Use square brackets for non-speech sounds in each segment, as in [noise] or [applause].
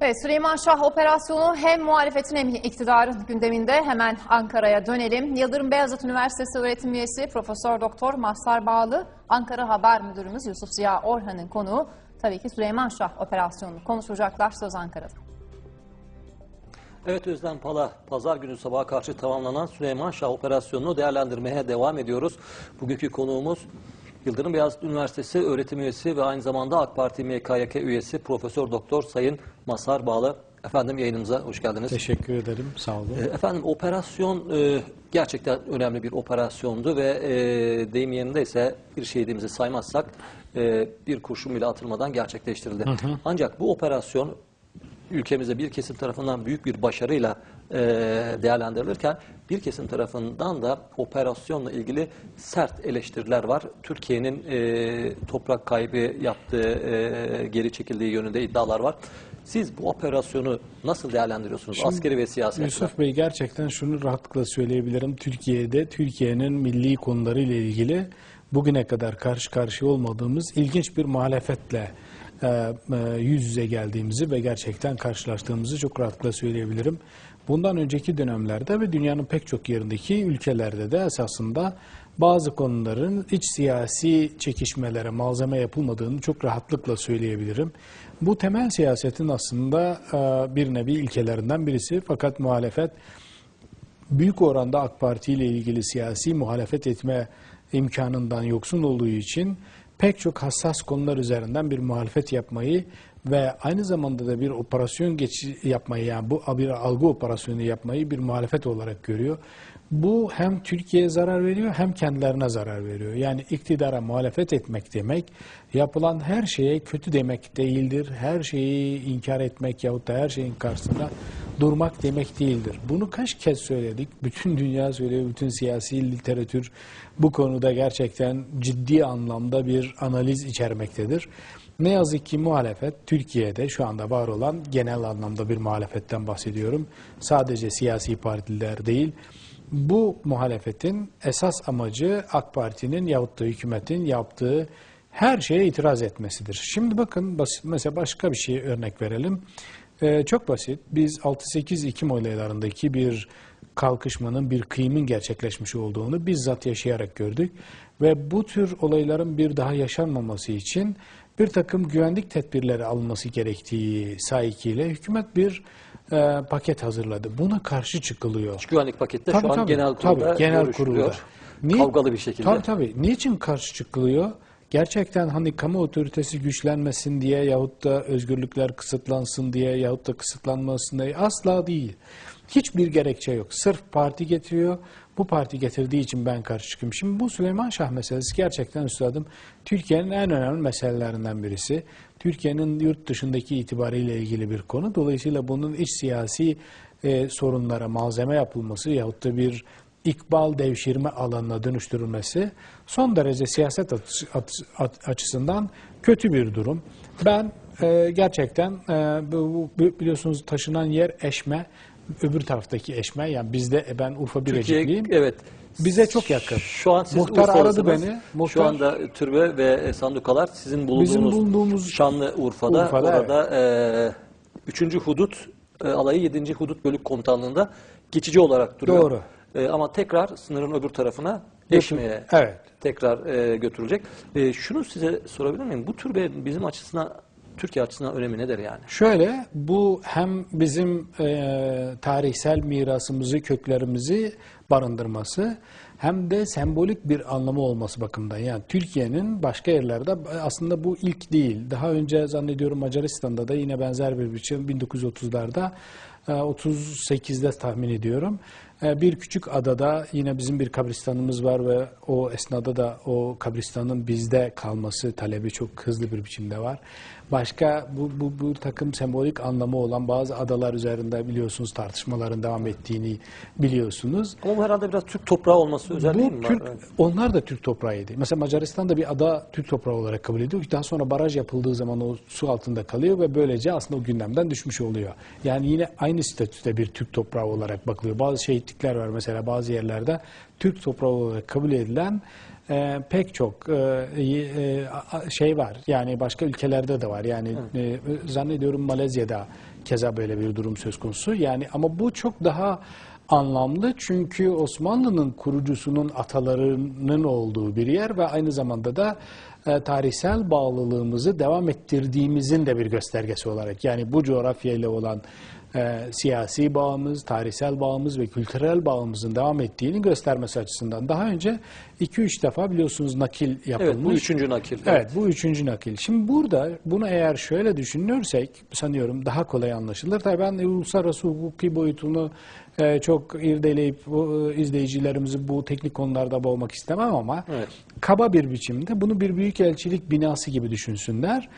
Evet, Süleyman Şah operasyonu hem muhalefetin hem iktidarın gündeminde hemen Ankara'ya dönelim. Yıldırım Beyazıt Üniversitesi öğretim üyesi Profesör Doktor Mazhar Bağlı, Ankara Haber Müdürümüz Yusuf Ziya Orhan'ın konuğu. Tabii ki Süleyman Şah operasyonunu konuşacaklar söz Ankara'da. Evet Özlem Pala, pazar günü sabaha karşı tamamlanan Süleyman Şah operasyonunu değerlendirmeye devam ediyoruz. Bugünkü konuğumuz Yıldırım Beyazıt Üniversitesi öğretim üyesi ve aynı zamanda AK Parti MKYK üyesi Profesör Doktor Sayın Masar Bağlı. Efendim yayınımıza hoş geldiniz. Teşekkür ederim. Sağ olun. E, Efendim operasyon e, gerçekten önemli bir operasyondu ve e, deyim yerinde ise bir şehidimizi saymazsak e, bir kurşun bile atılmadan gerçekleştirildi. Ancak bu operasyon ülkemizde bir kesim tarafından büyük bir başarıyla e, değerlendirilirken bir kesim tarafından da operasyonla ilgili sert eleştiriler var. Türkiye'nin e, toprak kaybı yaptığı, e, geri çekildiği yönünde iddialar var. Siz bu operasyonu nasıl değerlendiriyorsunuz Şimdi askeri ve siyasi? Yusuf Bey gerçekten şunu rahatlıkla söyleyebilirim. Türkiye'de Türkiye'nin milli konularıyla ilgili bugüne kadar karşı karşıya olmadığımız ilginç bir muhalefetle e, e, yüz yüze geldiğimizi ve gerçekten karşılaştığımızı çok rahatlıkla söyleyebilirim. Bundan önceki dönemlerde ve dünyanın pek çok yerindeki ülkelerde de esasında bazı konuların iç siyasi çekişmelere malzeme yapılmadığını çok rahatlıkla söyleyebilirim. Bu temel siyasetin aslında e, bir nevi ilkelerinden birisi fakat muhalefet büyük oranda AK Parti ile ilgili siyasi muhalefet etme imkanından yoksun olduğu için pek çok hassas konular üzerinden bir muhalefet yapmayı ve aynı zamanda da bir operasyon geç yapmayı yani bu bir algı operasyonu yapmayı bir muhalefet olarak görüyor. Bu hem Türkiye'ye zarar veriyor hem kendilerine zarar veriyor. Yani iktidara muhalefet etmek demek yapılan her şeye kötü demek değildir. Her şeyi inkar etmek yahut da her şeyin karşısında durmak demek değildir. Bunu kaç kez söyledik? Bütün dünya söylüyor, bütün siyasi literatür bu konuda gerçekten ciddi anlamda bir analiz içermektedir. Ne yazık ki muhalefet Türkiye'de şu anda var olan genel anlamda bir muhalefetten bahsediyorum. Sadece siyasi partiler değil. Bu muhalefetin esas amacı AK Parti'nin yahut da hükümetin yaptığı her şeye itiraz etmesidir. Şimdi bakın basit, mesela başka bir şey örnek verelim. Ee, çok basit. Biz 6-8 Ekim olaylarındaki bir kalkışmanın, bir kıyımın gerçekleşmiş olduğunu bizzat yaşayarak gördük. Ve bu tür olayların bir daha yaşanmaması için bir takım güvenlik tedbirleri alınması gerektiği sahikiyle hükümet bir e, paket hazırladı. Buna karşı çıkılıyor. Güvenlik pakette Tabii, şu an tabii, genel kurulda tabii, genel kurulda. Niye- Kavgalı bir şekilde. Tabii tabii. Niçin karşı çıkılıyor? Gerçekten hani kamu otoritesi güçlenmesin diye yahut da özgürlükler kısıtlansın diye yahut da kısıtlanmasın diye asla değil. Hiçbir gerekçe yok. Sırf parti getiriyor. Bu parti getirdiği için ben karşı çıkıyorum. Şimdi bu Süleyman Şah meselesi gerçekten üstadım Türkiye'nin en önemli meselelerinden birisi. Türkiye'nin yurt dışındaki itibariyle ilgili bir konu. Dolayısıyla bunun iç siyasi e, sorunlara malzeme yapılması yahut da bir ikbal devşirme alanına dönüştürülmesi son derece siyaset açısından kötü bir durum. Ben e, gerçekten e, bu- biliyorsunuz taşınan yer Eşme, öbür taraftaki Eşme yani bizde e, ben Urfa Türkiye, Birecikliyim. evet. Bize çok yakın. Şu an siz Muhtar Urfalısınız. aradı beni. Şu Muhtar- anda türbe ve sandukalar sizin bulunduğunuz, Bizim bulunduğumuz Şanlı Urfa'da. Urfa'da, orada e, 3. Hudut e, alayı 7. Hudut Bölük Komutanlığı'nda geçici olarak duruyor. Doğru. E, ama tekrar sınırın öbür tarafına Eşme'ye Evet. tekrar e, götürülecek. E, şunu size sorabilir miyim? Bu türbe bizim açısından Türkiye açısından önemi nedir yani? Şöyle, bu hem bizim e, tarihsel mirasımızı, köklerimizi barındırması hem de sembolik bir anlamı olması bakımından. Yani Türkiye'nin başka yerlerde aslında bu ilk değil. Daha önce zannediyorum Macaristan'da da yine benzer bir biçim 1930'larda e, 38'de tahmin ediyorum. E, Bir küçük adada yine bizim bir kabristanımız var ve o esnada da o kabristanın bizde kalması talebi çok hızlı bir biçimde var. Başka bu, bu, bu takım sembolik anlamı olan bazı adalar üzerinde biliyorsunuz tartışmaların devam ettiğini biliyorsunuz. Ama bu herhalde biraz Türk toprağı olması özelliği mi Bu var? Türk, Evet. onlar da Türk toprağıydı. Mesela Macaristan'da bir ada Türk toprağı olarak kabul ediyor. Daha sonra baraj yapıldığı zaman o su altında kalıyor ve böylece aslında o gündemden düşmüş oluyor. Yani yine aynı statüde bir Türk toprağı olarak bakılıyor. Bazı şehitlikler var mesela bazı yerlerde Türk toprağı olarak kabul edilen e, pek çok e, e, a- şey var. Yani başka ülkelerde de var. Yani e, zannediyorum Malezya'da keza böyle bir durum söz konusu. Yani ama bu çok daha anlamlı çünkü Osmanlı'nın kurucusunun atalarının olduğu bir yer ve aynı zamanda da e, tarihsel bağlılığımızı devam ettirdiğimizin de bir göstergesi olarak yani bu coğrafyayla olan e, siyasi bağımız, tarihsel bağımız ve kültürel bağımızın devam ettiğini göstermesi açısından. Daha önce 2-3 defa biliyorsunuz nakil yapılmış. Evet bu üçüncü nakil. Evet bu üçüncü nakil. Şimdi burada bunu eğer şöyle düşünürsek sanıyorum daha kolay anlaşılır. Tabii ben uluslararası hukuki boyutunu e, çok irdeleyip bu, e, izleyicilerimizi bu teknik konularda boğmak istemem ama Evet. kaba bir biçimde bunu bir büyükelçilik binası gibi düşünsünler.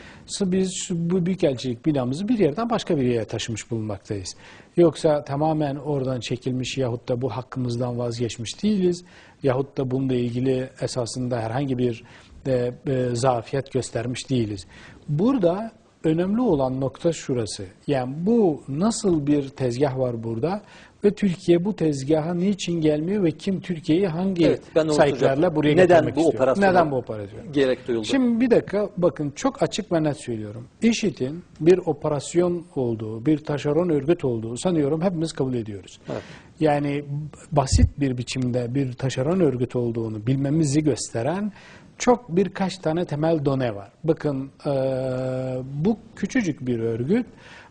Biz bu büyükelçilik binamızı bir yerden başka bir yere taşımış bulunmaktayız. Yoksa tamamen oradan çekilmiş yahut da bu hakkımızdan vazgeçmiş değiliz. Yahut da bununla ilgili esasında herhangi bir e, e, zafiyet göstermiş değiliz. Burada önemli olan nokta şurası. Yani bu nasıl bir tezgah var burada ve Türkiye bu tezgaha niçin gelmiyor ve kim Türkiye'yi hangi Evet, ben sayıklarla buraya Neden getirmek bu istiyor? Neden bu operasyon? Gerek duyuldu. Şimdi bir dakika bakın çok açık ve net söylüyorum. IŞİD'in bir operasyon olduğu, bir taşeron örgüt olduğu sanıyorum hepimiz kabul ediyoruz. Evet. Yani basit bir biçimde bir taşeron örgüt olduğunu bilmemizi gösteren çok birkaç tane temel done var. Bakın eee, bu küçücük bir örgüt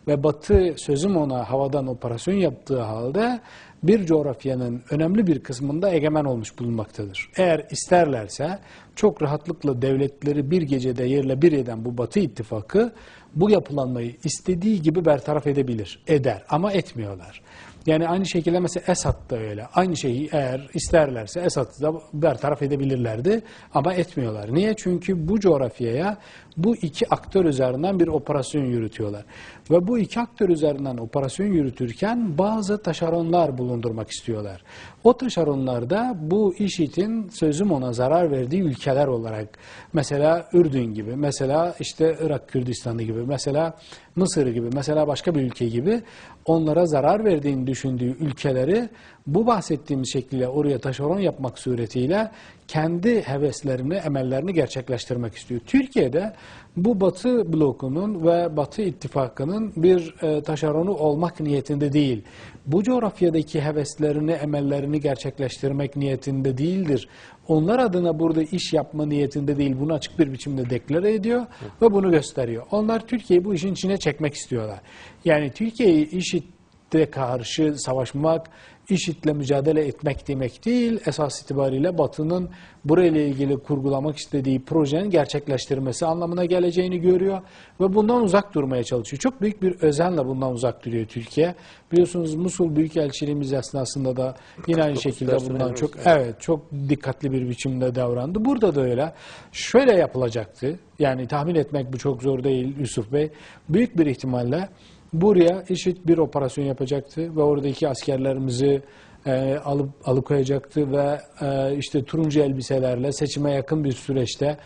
ve Batı sözüm ona havadan operasyon yaptığı halde bir coğrafyanın önemli bir kısmında egemen olmuş bulunmaktadır. Eğer isterlerse çok rahatlıkla devletleri bir gecede yerle bir eden bu Batı ittifakı bu yapılanmayı istediği gibi bertaraf edebilir, eder ama etmiyorlar. Yani aynı şekilde mesela Esad da öyle. Aynı şeyi eğer isterlerse Esad'ı da bertaraf edebilirlerdi ama etmiyorlar. Niye? Çünkü bu coğrafyaya bu iki aktör üzerinden bir operasyon yürütüyorlar. Ve bu iki aktör üzerinden operasyon yürütürken bazı taşeronlar bulundurmak istiyorlar. O taşeronlarda bu IŞİD'in sözüm ona zarar verdiği ülkeler olarak mesela Ürdün gibi, mesela işte Irak Kürdistanı gibi, mesela Mısır gibi, mesela başka bir ülke gibi onlara zarar verdiğini düşündüğü ülkeleri bu bahsettiğimiz şekilde oraya taşeron yapmak suretiyle kendi heveslerini, emellerini gerçekleştirmek istiyor. Türkiye'de bu Batı blokunun ve Batı ittifakının bir e, taşeronu olmak niyetinde değil. Bu coğrafyadaki heveslerini, emellerini gerçekleştirmek niyetinde değildir. Onlar adına burada iş yapma niyetinde değil. Bunu açık bir biçimde deklare ediyor ve bunu gösteriyor. Onlar Türkiye'yi bu işin içine çekmek istiyorlar. Yani Türkiye'yi IŞİD'e karşı savaşmak, IŞİD'le mücadele etmek demek değil. Esas itibariyle Batı'nın burayla ilgili kurgulamak istediği projenin gerçekleştirmesi anlamına geleceğini görüyor ve bundan uzak durmaya çalışıyor. Çok büyük bir özenle bundan uzak duruyor Türkiye. Biliyorsunuz Musul Büyükelçiliğimiz esnasında da yine aynı şekilde bundan çok evet çok dikkatli bir biçimde davrandı. Burada da öyle. Şöyle yapılacaktı. Yani tahmin etmek bu çok zor değil Yusuf Bey. Büyük bir ihtimalle buraya IŞİD bir operasyon yapacaktı ve oradaki askerlerimizi e, alıp alıkoyacaktı ve e, işte turuncu elbiselerle seçime yakın bir süreçte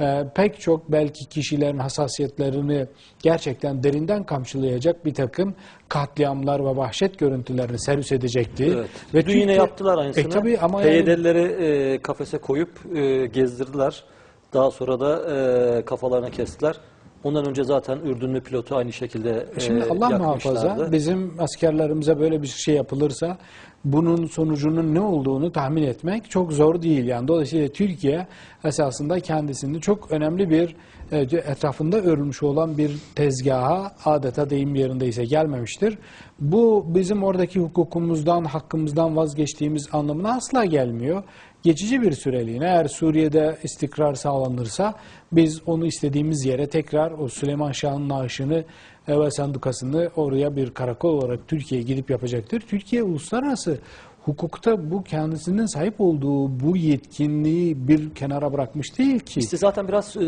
e, pek çok belki kişilerin hassasiyetlerini gerçekten derinden kamçılayacak bir takım katliamlar ve vahşet görüntülerini servis edecekti. Evet. Ve Dün yine yaptılar aynısını. E, tabii ama yani- PYD'lileri e, kafese koyup e, gezdirdiler. Daha sonra da e, kafalarına kestiler. Ondan önce zaten Ürdünlü pilotu aynı şekilde e, Şimdi Allah muhafaza bizim askerlerimize böyle bir şey yapılırsa bunun sonucunun ne olduğunu tahmin etmek çok zor değil. Yani dolayısıyla Türkiye esasında kendisini çok önemli bir e, etrafında örülmüş olan bir tezgaha adeta deyim yerindeyse gelmemiştir. Bu bizim oradaki hukukumuzdan, hakkımızdan vazgeçtiğimiz anlamına asla gelmiyor. Geçici bir süreliğine eğer Suriye'de istikrar sağlanırsa biz onu istediğimiz yere tekrar o Süleyman Şah'ın naaşını ve sandukasını oraya bir karakol olarak Türkiye'ye gidip yapacaktır. Türkiye uluslararası hukukta bu kendisinin sahip olduğu bu yetkinliği bir kenara bırakmış değil ki. İşte zaten biraz e,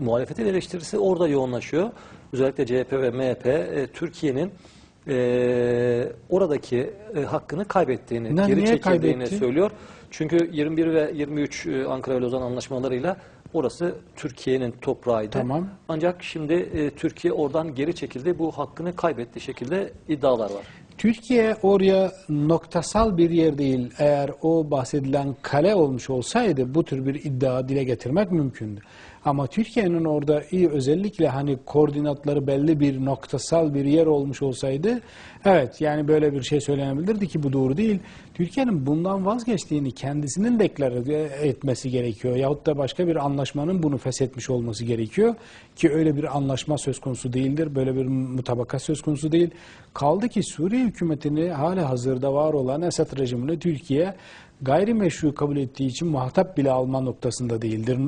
muhalefetin eleştirisi orada yoğunlaşıyor. Özellikle CHP ve MHP e, Türkiye'nin e, oradaki e, hakkını kaybettiğini, Ne- geri çekildiğini kaybetti? söylüyor. Çünkü 21 ve 23 e, Ankara ve Lozan anlaşmalarıyla orası Türkiye'nin toprağıydı. Tamam. Ancak şimdi e, Türkiye oradan geri çekildi. Bu hakkını kaybettiği şekilde iddialar var. Türkiye oraya noktasal bir yer değil. Eğer o bahsedilen kale olmuş olsaydı bu tür bir iddia dile getirmek mümkündü. Ama Türkiye'nin orada iyi özellikle hani koordinatları belli bir noktasal bir yer olmuş olsaydı evet yani böyle bir şey söylenebilirdi ki bu doğru değil. Türkiye'nin bundan vazgeçtiğini kendisinin deklare etmesi gerekiyor. Yahut da başka bir anlaşmanın bunu feshetmiş olması gerekiyor. Ki öyle bir anlaşma söz konusu değildir. Böyle bir mutabakat söz konusu değil. Kaldı ki Suriye hükümetini hala hazırda var olan Esad rejimini Türkiye gayrimeşru kabul ettiği için muhatap bile alma noktasında değildir.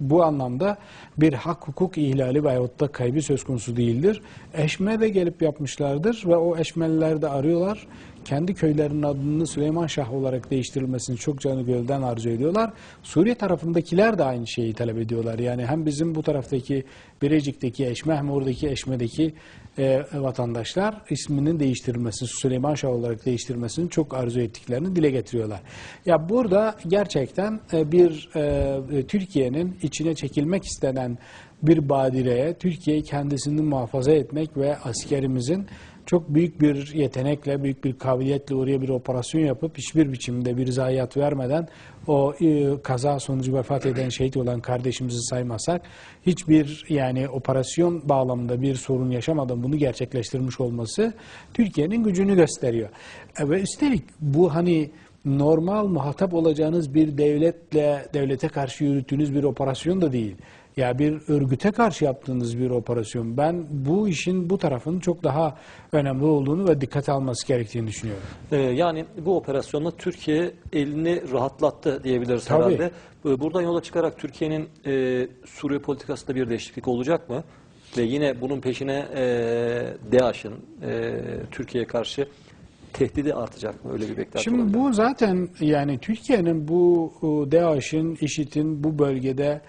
Bu anlamda bir hak hukuk ihlali veyahut da kaybı söz konusu değildir. Eşme de gelip yapmışlardır ve o eşmeliler de arıyorlar. Kendi köylerinin adını Süleyman Şah olarak değiştirilmesini çok canı gölden arzu ediyorlar. Suriye tarafındakiler de aynı şeyi talep ediyorlar. Yani hem bizim bu taraftaki Birecik'teki Eşme hem oradaki Eşme'deki e, vatandaşlar isminin değiştirilmesini, Süleyman Şah olarak değiştirilmesini çok arzu ettiklerini dile getiriyorlar. Ya burada gerçekten e, bir e, Türkiye'nin içine çekilmek istenen bir badireye Türkiye'yi kendisini muhafaza etmek ve askerimizin çok büyük bir yetenekle, büyük bir kabiliyetle oraya bir operasyon yapıp hiçbir biçimde bir zayiat vermeden o e, kaza sonucu vefat eden şehit olan kardeşimizi saymasak hiçbir yani operasyon bağlamında bir sorun yaşamadan bunu gerçekleştirmiş olması Türkiye'nin gücünü gösteriyor. E, ve üstelik bu hani normal muhatap olacağınız bir devletle devlete karşı yürüttüğünüz bir operasyon da değil. Ya bir örgüte karşı yaptığınız bir operasyon. Ben bu işin bu tarafının çok daha önemli olduğunu ve dikkate alması gerektiğini düşünüyorum. Ee, yani bu operasyonla Türkiye elini rahatlattı diyebiliriz Tabii. herhalde. Ee, Buradan yola çıkarak Türkiye'nin e, Suriye politikasında bir değişiklik olacak mı? Ve yine bunun peşine e, DAEŞ'in e, Türkiye'ye karşı tehdidi artacak mı? Öyle bir beklenti Şimdi olabilir. bu zaten yani Türkiye'nin bu DAEŞ'in, IŞİD'in bu bölgede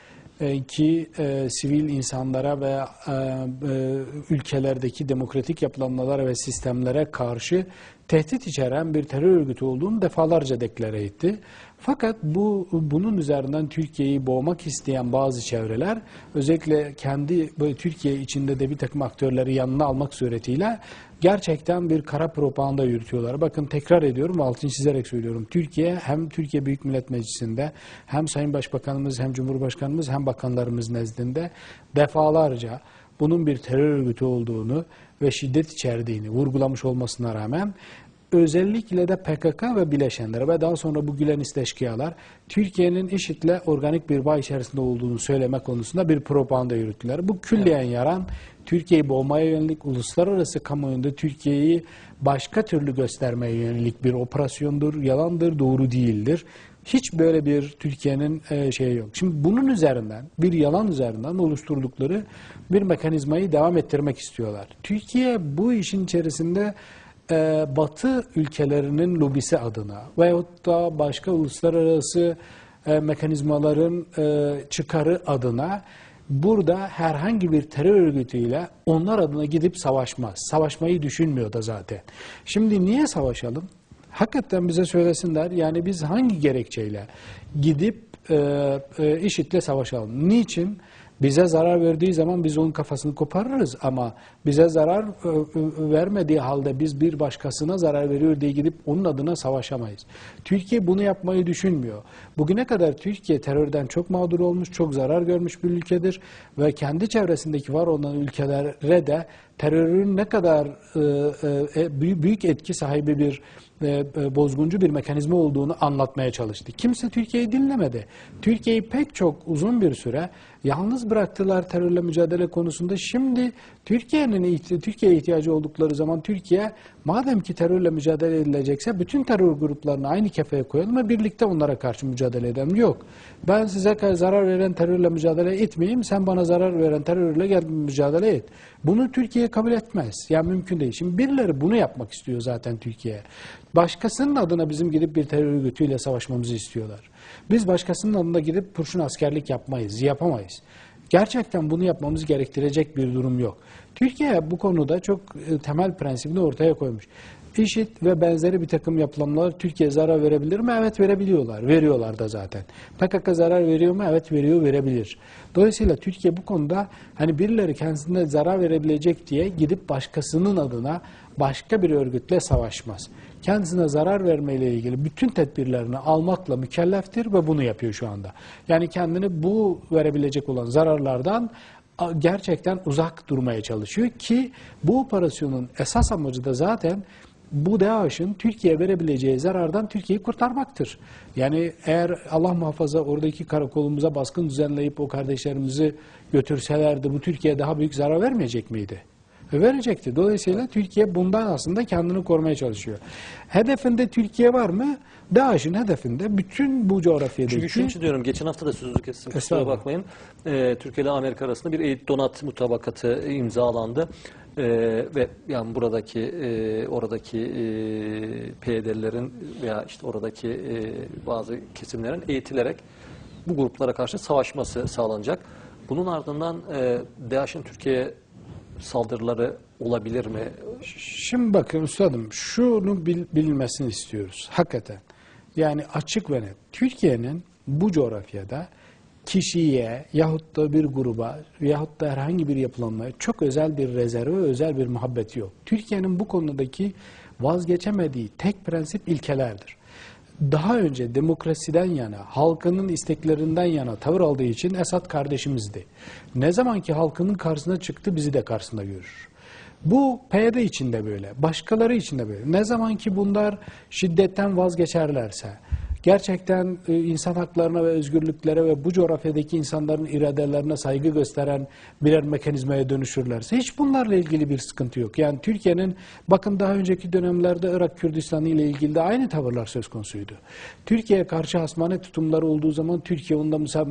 ki e, sivil insanlara ve e, e, ülkelerdeki demokratik yapılanmalara ve sistemlere karşı tehdit içeren bir terör örgütü olduğunu defalarca deklare etti. Fakat bu bunun üzerinden Türkiye'yi boğmak isteyen bazı çevreler özellikle kendi böyle Türkiye içinde de bir takım aktörleri yanına almak suretiyle gerçekten bir kara propaganda yürütüyorlar. Bakın tekrar ediyorum, altını çizerek söylüyorum. Türkiye hem Türkiye Büyük Millet Meclisi'nde hem Sayın Başbakanımız hem Cumhurbaşkanımız hem bakanlarımız nezdinde defalarca bunun bir terör örgütü olduğunu ve şiddet içerdiğini vurgulamış olmasına rağmen özellikle de PKK ve bileşenleri ve daha sonra bu Gülenist eşkıyalar Türkiye'nin IŞİD'le organik bir bağ içerisinde olduğunu söyleme konusunda bir propaganda yürüttüler. Bu külliyen yaran Türkiye'yi boğmaya yönelik uluslararası kamuoyunda Türkiye'yi başka türlü göstermeye yönelik bir operasyondur, yalandır, doğru değildir. Hiç böyle bir Türkiye'nin e, şeyi yok. Şimdi bunun üzerinden, bir yalan üzerinden oluşturdukları bir mekanizmayı devam ettirmek istiyorlar. Türkiye bu işin içerisinde e, Batı ülkelerinin lobisi adına veyahut da başka uluslararası e, mekanizmaların çıkarı adına burada herhangi bir terör örgütüyle onlar adına gidip savaşmaz. Savaşmayı düşünmüyor da zaten. Şimdi niye savaşalım? Hakikaten bize söylesinler yani biz hangi gerekçeyle gidip e, e, IŞİD'le savaşalım? Niçin? Bize zarar verdiği zaman biz onun kafasını koparırız ama bize zarar e, e, vermediği halde biz bir başkasına zarar veriyor diye gidip onun adına savaşamayız. Türkiye bunu yapmayı düşünmüyor. Bugüne kadar Türkiye terörden çok mağdur olmuş, çok zarar görmüş bir ülkedir ve kendi çevresindeki var olan ülkelere de terörün ne kadar e, büyük etki sahibi bir e, e, bozguncu bir mekanizma olduğunu anlatmaya çalıştı. Kimse Türkiye'yi dinlemedi. Türkiye'yi pek çok uzun bir süre yalnız bıraktılar terörle mücadele konusunda. Şimdi Türkiye'nin Türkiye'ye ihtiyacı oldukları zaman Türkiye madem ki terörle mücadele edilecekse bütün terör gruplarını aynı kefeye koyalım ve birlikte onlara karşı mücadele edelim. Yok. Ben size zarar veren terörle mücadele etmeyeyim. Sen bana zarar veren terörle gel mücadele et. Bunu Türkiye kabul etmez. Yani mümkün değil. Şimdi birileri bunu yapmak istiyor zaten Türkiye. Başkasının adına bizim gidip bir terör örgütüyle savaşmamızı istiyorlar. Biz başkasının adına gidip kurşun askerlik yapmayız, yapamayız. Gerçekten bunu yapmamız gerektirecek bir durum yok. Türkiye bu konuda çok e, temel prensibini ortaya koymuş. IŞİD ve benzeri bir takım yapılanmalar Türkiye zarar verebilir mi? Evet verebiliyorlar. Veriyorlar da zaten. PKK zarar veriyor mu? Evet veriyor, verebilir. Dolayısıyla Türkiye bu konuda hani birileri kendisine zarar verebilecek diye gidip başkasının adına başka bir örgütle savaşmaz. Kendisine zarar vermeyle ilgili bütün tedbirlerini almakla mükelleftir ve bunu yapıyor şu anda. Yani kendini bu verebilecek olan zararlardan gerçekten uzak durmaya çalışıyor ki bu operasyonun esas amacı da zaten bu DAEŞ'in Türkiye'ye verebileceği zarardan Türkiye'yi kurtarmaktır. Yani eğer Allah muhafaza oradaki karakolumuza baskın düzenleyip o kardeşlerimizi götürselerdi bu Türkiye'ye daha büyük zarar vermeyecek miydi? Verecekti. Dolayısıyla Türkiye bundan aslında kendini korumaya çalışıyor. Hedefinde Türkiye var mı? DAEŞ'in hedefinde bütün bu coğrafyadaki... Çünkü için diyorum geçen hafta da sözünüzü kestim kusura bakmayın. Ee, Türkiye ile Amerika arasında bir eğit donat mutabakatı imzalandı. Ee, ve yani buradaki e, oradaki e, PYD'lilerin veya işte oradaki e, bazı kesimlerin eğitilerek bu gruplara karşı savaşması sağlanacak. Bunun ardından e, DAEŞ'in Türkiye'ye saldırıları olabilir mi? Şimdi bakın üstadım şunu bil- bilinmesini istiyoruz hakikaten. Yani açık ve net. Türkiye'nin bu coğrafyada kişiye yahut da bir gruba yahut da herhangi bir yapılanmaya çok özel bir rezervi özel bir muhabbeti yok. Türkiye'nin bu konudaki vazgeçemediği tek prensip ilkelerdir. Daha önce demokrasiden yana, halkının isteklerinden yana tavır aldığı için Esad kardeşimizdi. Ne zaman ki halkının karşısına çıktı bizi de karşısında görür. Bu PYD için de böyle, başkaları için de böyle. Ne zaman ki bunlar şiddetten vazgeçerlerse, gerçekten e, insan haklarına ve özgürlüklere ve bu coğrafyadaki insanların iradelerine saygı gösteren birer mekanizmaya dönüşürlerse hiç bunlarla ilgili bir sıkıntı yok. Yani Türkiye'nin bakın daha önceki dönemlerde Irak Kürdistan'ı ile ilgili de aynı tavırlar söz konusuydu. Türkiye'ye karşı hasmane tutumları olduğu zaman Türkiye mesela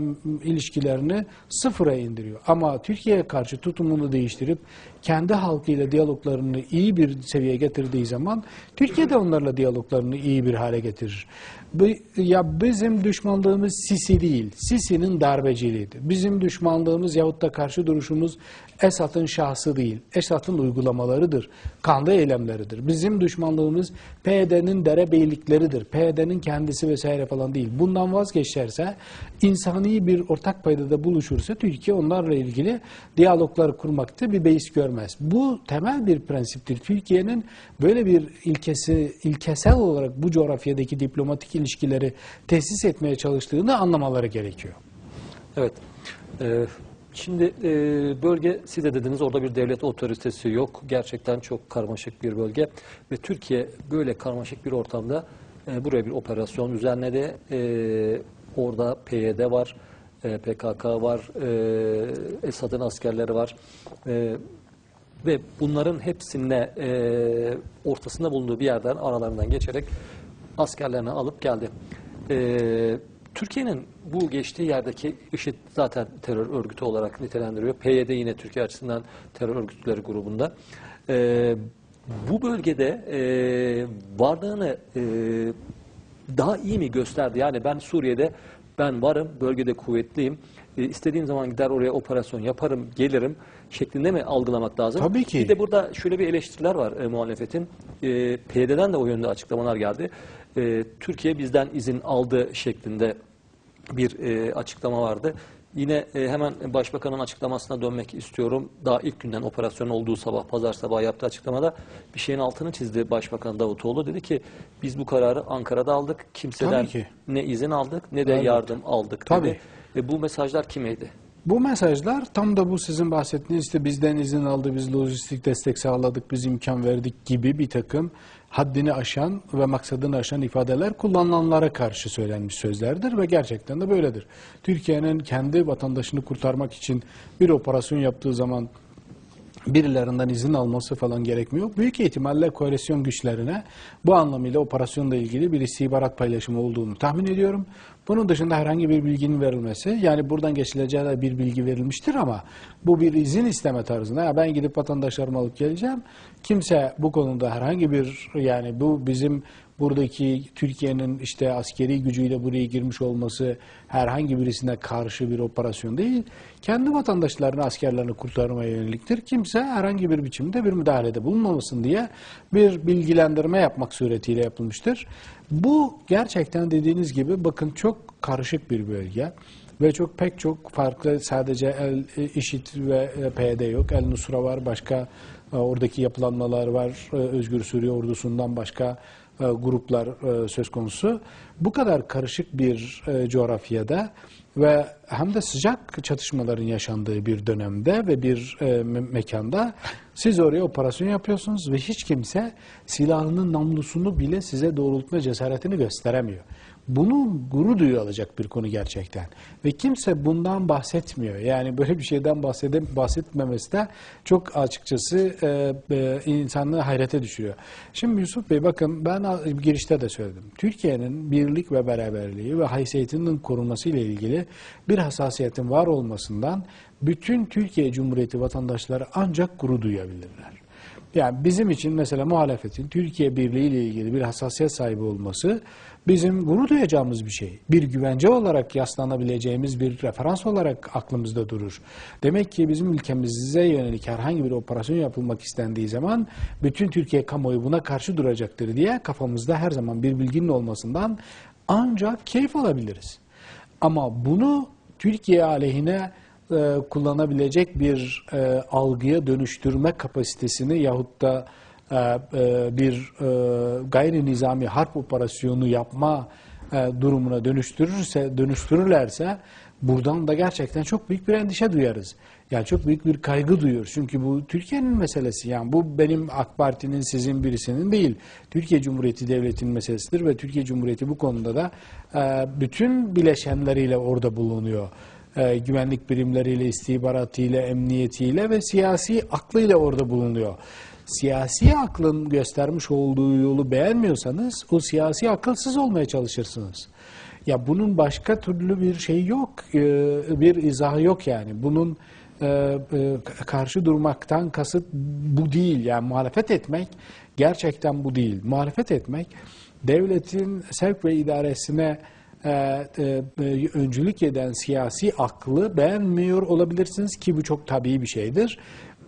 ilişkilerini sıfıra indiriyor. Ama Türkiye'ye karşı tutumunu değiştirip kendi halkıyla diyaloglarını iyi bir seviyeye getirdiği zaman Türkiye de onlarla diyaloglarını iyi bir hale getirir. Ya bizim düşmanlığımız Sisi değil, Sisi'nin darbeciliğidir. Bizim düşmanlığımız yahut da karşı duruşumuz Esad'ın şahsı değil, Esad'ın uygulamalarıdır, kanlı eylemleridir. Bizim düşmanlığımız PYD'nin derebeylikleridir, PYD'nin kendisi vesaire falan değil. Bundan vazgeçerse, insani bir ortak paydada buluşursa Türkiye onlarla ilgili diyaloglar kurmakta bir beis görmez. Bu temel bir prensiptir. Türkiye'nin böyle bir ilkesi, ilkesel olarak bu coğrafyadaki diplomatik ilişkileri tesis etmeye çalıştığını anlamaları gerekiyor. Evet. Ee, şimdi e, bölge siz de dediniz orada bir devlet otoritesi yok. Gerçekten çok karmaşık bir bölge ve Türkiye böyle karmaşık bir ortamda e, buraya bir operasyon düzenledi. E, orada PYD var, e, PKK var, e, Esad'ın askerleri var. E, ve bunların hepsine e, ortasında bulunduğu bir yerden aralarından geçerek askerlerini alıp geldi. E, Türkiye'nin bu geçtiği yerdeki IŞİD zaten terör örgütü olarak nitelendiriyor. PYD yine Türkiye açısından terör örgütleri grubunda. E, bu bölgede e, varlığını e, daha iyi mi gösterdi? Yani ben Suriye'de ben varım, bölgede kuvvetliyim. E, istediğim zaman gider oraya operasyon yaparım, gelirim şeklinde mi algılamak lazım? Tabii ki. Bir de burada şöyle bir eleştiriler var e, muhalefetin. E, PYD'den de o yönde açıklamalar geldi. E, Türkiye bizden izin aldı şeklinde bir e, açıklama vardı. Yine e, hemen Başbakanın açıklamasına dönmek istiyorum. Daha ilk günden operasyon olduğu sabah, pazar sabahı yaptığı açıklamada bir şeyin altını çizdi Başbakan Davutoğlu. Dedi ki biz bu kararı Ankara'da aldık. Kimseden ne izin aldık ne de Evet. yardım aldık dedi. Tabii. Ve bu mesajlar kimeydi? Bu mesajlar tam da bu sizin bahsettiğiniz işte bizden izin aldı, biz lojistik destek sağladık, biz imkan verdik gibi bir takım haddini aşan ve maksadını aşan ifadeler kullanılanlara karşı söylenmiş sözlerdir ve gerçekten de böyledir. Türkiye'nin kendi vatandaşını kurtarmak için bir operasyon yaptığı zaman birilerinden izin alması falan gerekmiyor. Büyük ihtimalle koalisyon güçlerine bu anlamıyla operasyonla ilgili bir istihbarat paylaşımı olduğunu tahmin ediyorum. Bunun dışında herhangi bir bilginin verilmesi, yani buradan geçileceği de bir bilgi verilmiştir ama bu bir izin isteme tarzında. Ya ben gidip vatandaşlarımı alıp geleceğim. Kimse bu konuda herhangi bir yani bu bizim buradaki Türkiye'nin işte askeri gücüyle buraya girmiş olması herhangi birisine karşı bir operasyon değil. Kendi vatandaşlarını, askerlerini kurtarmaya yöneliktir. Kimse herhangi bir biçimde bir müdahalede bulunmamasın diye bir bilgilendirme yapmak suretiyle yapılmıştır. Bu gerçekten dediğiniz gibi bakın çok karışık bir bölge ve çok pek çok farklı sadece El e, İŞİD ve e, PYD yok. El Nusra var, başka oradaki yapılanmalar var. E, Özgür Suriye ordusundan başka e, gruplar e, söz konusu. Bu kadar karışık bir e, coğrafyada ve hem de sıcak çatışmaların yaşandığı bir dönemde ve bir e, me- mekanda siz oraya operasyon yapıyorsunuz ve hiç kimse silahının namlusunu bile size doğrultma cesaretini gösteremiyor. Bunu gurur duyuyor alacak bir konu gerçekten. Ve kimse bundan bahsetmiyor. Yani böyle bir şeyden bahsede, bahsetmemesi de çok açıkçası e, e, insanlığı hayrete düşürüyor. Şimdi Yusuf Bey bakın ben girişte de söyledim. Türkiye'nin birlik ve beraberliği ve haysiyetinin korunması ile ilgili bir hassasiyetin var olmasından bütün Türkiye Cumhuriyeti vatandaşları ancak gurur duyabilirler. Yani bizim için mesela muhalefetin Türkiye Birliği ile ilgili bir hassasiyet sahibi olması bizim gurur duyacağımız bir şey. Bir güvence olarak yaslanabileceğimiz bir referans olarak aklımızda durur. Demek ki bizim ülkemize yönelik herhangi bir operasyon yapılmak istendiği zaman bütün Türkiye kamuoyu buna karşı duracaktır diye kafamızda her zaman bir bilginin olmasından ancak keyif alabiliriz. Ama bunu Türkiye aleyhine e, kullanabilecek bir e, algıya dönüştürme kapasitesini yahut da e, e, bir e, gayri nizami harp operasyonu yapma e, durumuna dönüştürürse dönüştürürlerse buradan da gerçekten çok büyük bir endişe duyarız. Yani çok büyük bir kaygı duyuyoruz. Çünkü bu Türkiye'nin meselesi. Yani bu benim AK Parti'nin sizin birisinin değil. Türkiye Cumhuriyeti Devleti'nin meselesidir ve Türkiye Cumhuriyeti bu konuda da e, bütün bileşenleriyle orada bulunuyor e, güvenlik birimleriyle, istihbaratıyla, emniyetiyle ve siyasi aklıyla orada bulunuyor. Siyasi aklın göstermiş olduğu yolu beğenmiyorsanız o siyasi akılsız olmaya çalışırsınız. Ya bunun başka türlü bir şey yok, e, bir izahı yok yani. Bunun e, e, karşı durmaktan kasıt bu değil. Yani muhalefet etmek gerçekten bu değil. Muhalefet etmek devletin sevk ve idaresine e, e, e, öncülük eden siyasi aklı beğenmiyor olabilirsiniz ki bu çok tabii bir şeydir.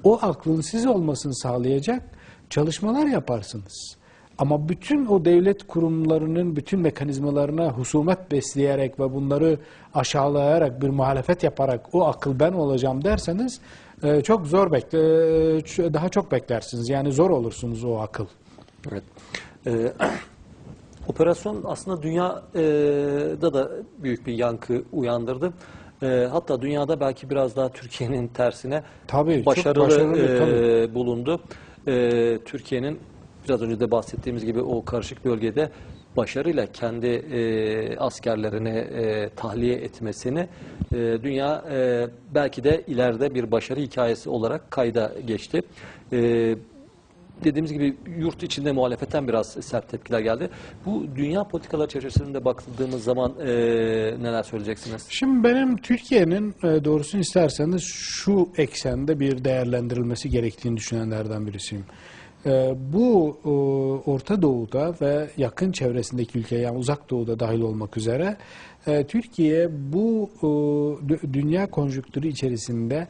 O aklın siz olmasını sağlayacak çalışmalar yaparsınız. Ama bütün o devlet kurumlarının bütün mekanizmalarına husumet besleyerek ve bunları aşağılayarak bir muhalefet yaparak o akıl ben olacağım derseniz e, çok zor bekle e, daha çok beklersiniz. Yani zor olursunuz o akıl. Evet. Ee, [clears throat] operasyon aslında dünyada da büyük bir yankı uyandırdı. Ee, hatta dünyada belki biraz daha Türkiye'nin tersine Tabii, başarılı, başarılı, e, tabii. bulundu. Ee, Türkiye'nin biraz önce de bahsettiğimiz gibi o karışık bölgede başarıyla kendi e, askerlerini e, tahliye etmesini e, dünya e, belki de ileride bir başarı hikayesi olarak kayda geçti. E, dediğimiz gibi yurt içinde muhalefetten biraz sert tepkiler geldi. Bu dünya politikaları çerçevesinde baktığımız zaman e, neler söyleyeceksiniz? Şimdi benim Türkiye'nin e, doğrusunu isterseniz şu eksende bir değerlendirilmesi gerektiğini düşünenlerden birisiyim. E, Bu e, Orta Doğu'da ve yakın çevresindeki ülke yani Uzak Doğu'da dahil olmak üzere e, Türkiye bu e, dü- dünya konjüktürü içerisinde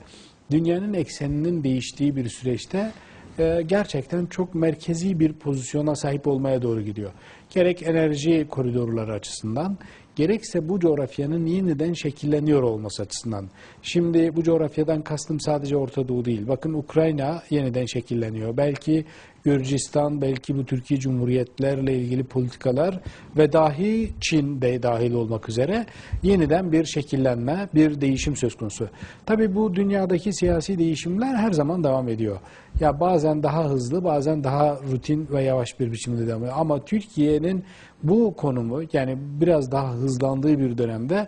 dünyanın ekseninin değiştiği bir süreçte e, gerçekten çok merkezi bir pozisyona sahip olmaya doğru gidiyor. Gerek enerji koridorları açısından, gerekse bu coğrafyanın yeniden şekilleniyor olması açısından. Şimdi bu coğrafyadan kastım sadece Orta Doğu değil. Bakın Ukrayna yeniden şekilleniyor. Belki Gürcistan, belki bu Türkiye Cumhuriyetlerle ilgili politikalar ve dahi Çin de dahil olmak üzere yeniden bir şekillenme, bir değişim söz konusu. Tabii bu dünyadaki siyasi değişimler her zaman devam ediyor. Ya bazen daha hızlı, bazen daha rutin ve yavaş bir biçimde devam ediyor. Ama Türkiye'nin bu konumu yani biraz daha hızlandığı bir dönemde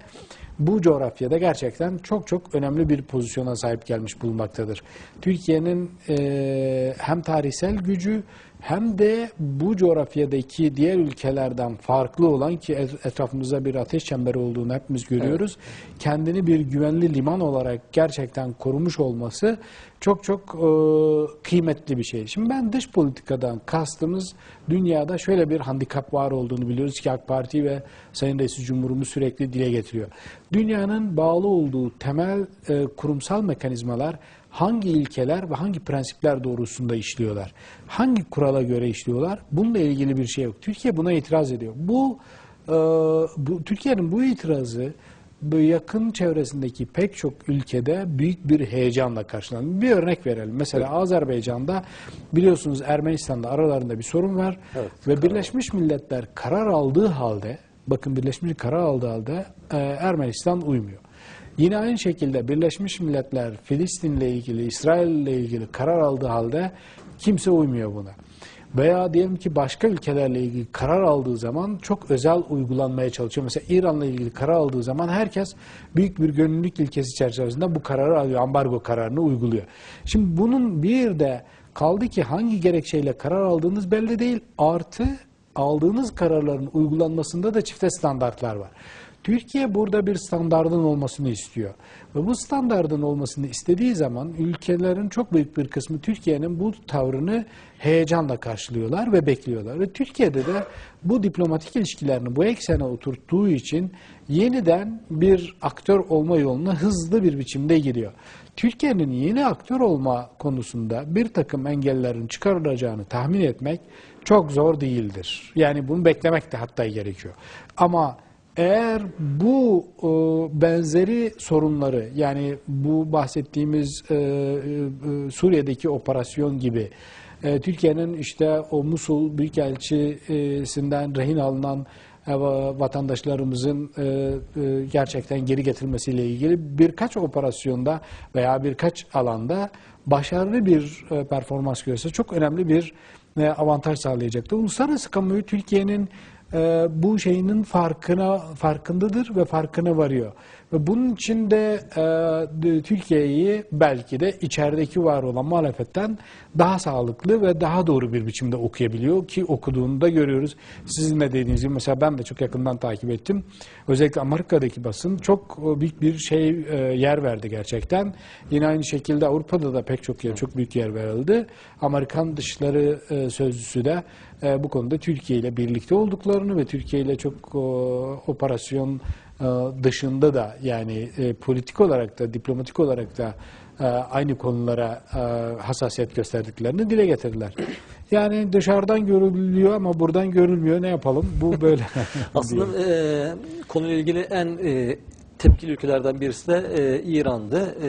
bu coğrafyada gerçekten çok çok önemli bir pozisyona sahip gelmiş bulunmaktadır. Türkiye'nin eee, hem tarihsel gücü hem de bu coğrafyadaki diğer ülkelerden farklı olan ki et- etrafımızda bir ateş çemberi olduğunu hepimiz görüyoruz. Kendini bir güvenli liman olarak gerçekten korumuş olması çok çok e, kıymetli bir şey. Şimdi ben dış politikadan kastımız dünyada şöyle bir handikap var olduğunu biliyoruz ki AK Parti ve Sayın Reis Cumhurumuz sürekli dile getiriyor. Dünyanın bağlı olduğu temel e, kurumsal mekanizmalar hangi ilkeler ve hangi prensipler doğrusunda işliyorlar? Hangi kurala göre işliyorlar? Bununla ilgili bir şey yok. Türkiye buna itiraz ediyor. Bu, e, bu Türkiye'nin bu itirazı bu yakın çevresindeki pek çok ülkede büyük bir heyecanla karşılanıyor. Bir örnek verelim. Mesela Azerbaycan'da biliyorsunuz Ermenistan'da aralarında bir sorun var Evet, ve Birleşmiş Milletler karar aldığı halde bakın Birleşmiş karar aldığı halde e, Ermenistan uymuyor. Yine aynı şekilde Birleşmiş Milletler Filistin'le ilgili, İsrail'le ilgili karar aldığı halde kimse uymuyor buna. Veya diyelim ki başka ülkelerle ilgili karar aldığı zaman çok özel uygulanmaya çalışıyor. Mesela İran'la ilgili karar aldığı zaman herkes büyük bir gönüllülük ilkesi çerçevesinde bu kararı alıyor, ambargo kararını uyguluyor. Şimdi bunun bir de kaldı ki hangi gerekçeyle karar aldığınız belli değil. Artı aldığınız kararların uygulanmasında da çifte standartlar var. Türkiye burada bir standardın olmasını istiyor. Ve bu standardın olmasını istediği zaman ülkelerin çok büyük bir kısmı Türkiye'nin bu tavrını heyecanla karşılıyorlar ve bekliyorlar. Ve Türkiye'de de bu diplomatik ilişkilerini bu eksene oturttuğu için yeniden bir aktör olma yoluna hızlı bir biçimde giriyor. Türkiye'nin yeni aktör olma konusunda bir takım engellerin çıkarılacağını tahmin etmek çok zor değildir. Yani bunu beklemek de hatta gerekiyor. Ama eğer bu e, benzeri sorunları yani bu bahsettiğimiz e, e, Suriye'deki operasyon gibi Türkiye'nin işte o Musul Büyükelçisi'nden rehin alınan vatandaşlarımızın gerçekten geri getirilmesiyle ilgili birkaç operasyonda veya birkaç alanda başarılı bir performans görse çok önemli bir e, avantaj sağlayacaktır. Uluslararası kamuoyu Türkiye'nin e, bu şeyinin farkına farkındadır ve farkına varıyor. Ve bunun için de e, Türkiye'yi belki de içerideki var olan muhalefetten daha sağlıklı ve daha doğru bir biçimde okuyabiliyor ki okuduğunu da görüyoruz. Sizin de dediğiniz gibi mesela ben de çok yakından takip ettim. Özellikle Amerika'daki basın çok e, büyük bir şey e, yer verdi gerçekten. Yine aynı şekilde Avrupa'da da pek çok yer çok büyük yer verildi. Amerikan Dışişleri e, Sözcüsü de e, bu konuda Türkiye ile birlikte olduklarını ve Türkiye ile çok e, operasyon e, dışında da yani e, politik olarak da diplomatik olarak da e, aynı konulara e, hassasiyet gösterdiklerini dile getirdiler. Yani dışarıdan görülüyor ama buradan görülmüyor. Ne yapalım? Bu [laughs] böyle. Aslında [laughs] e, konuyla ilgili en e, tepkili ülkelerden birisi de e, İran'dı. E,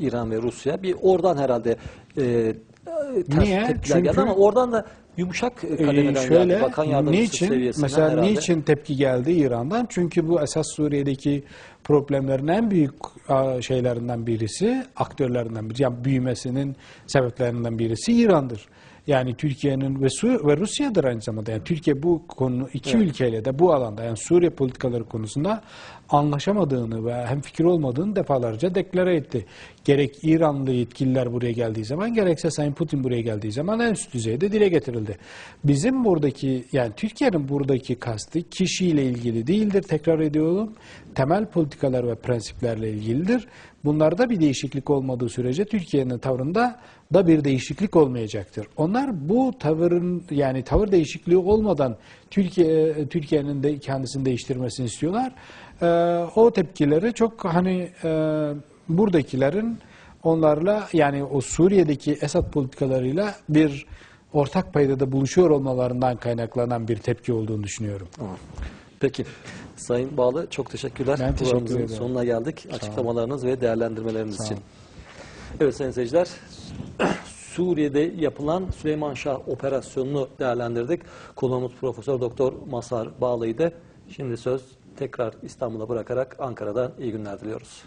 İran ve Rusya. Bir oradan herhalde e, ters Niye? tepkiler geldi Çünkü- ama oradan da yumuşak Ee, kademeden şöyle, geldi. Bakan yardımcısı niçin, mesela herhalde. niçin tepki geldi İran'dan? Çünkü bu esas Suriye'deki problemlerin en büyük şeylerinden birisi, aktörlerinden biri, yani büyümesinin sebeplerinden birisi İran'dır. Yani Türkiye'nin ve, Su ve Rusya'dır aynı zamanda. Yani Türkiye bu konu iki ülkeyle de bu alanda yani Suriye politikaları konusunda anlaşamadığını ve hem fikir olmadığını defalarca deklare etti. Gerek İranlı yetkililer buraya geldiği zaman gerekse Sayın Putin buraya geldiği zaman en üst düzeyde dile getirildi. Bizim buradaki yani Türkiye'nin buradaki kastı kişiyle ilgili değildir. Tekrar ediyorum. Temel politikalar ve prensiplerle ilgilidir. Bunlarda bir değişiklik olmadığı sürece Türkiye'nin tavrında da bir değişiklik olmayacaktır. Onlar bu tavırın yani tavır değişikliği olmadan Türkiye Türkiye'nin de kendisini değiştirmesini istiyorlar. Ee, o tepkileri çok hani e, buradakilerin onlarla yani o Suriye'deki Esad politikalarıyla bir ortak paydada buluşuyor olmalarından kaynaklanan bir tepki olduğunu düşünüyorum. Tamam. Peki. Sayın Bağlı çok teşekkürler. Ben teşekkür Programımızın ederim. sonuna geldik. Açıklamalarınız ve değerlendirmeleriniz Sağ için. Evet sayın seyirciler. [clears throat] Suriye'de yapılan Süleyman Şah operasyonunu değerlendirdik. Konuğumuz Profesör Doktor Masar Bağlı'ydı. Şimdi söz tekrar İstanbul'a bırakarak Ankara'dan iyi günler diliyoruz.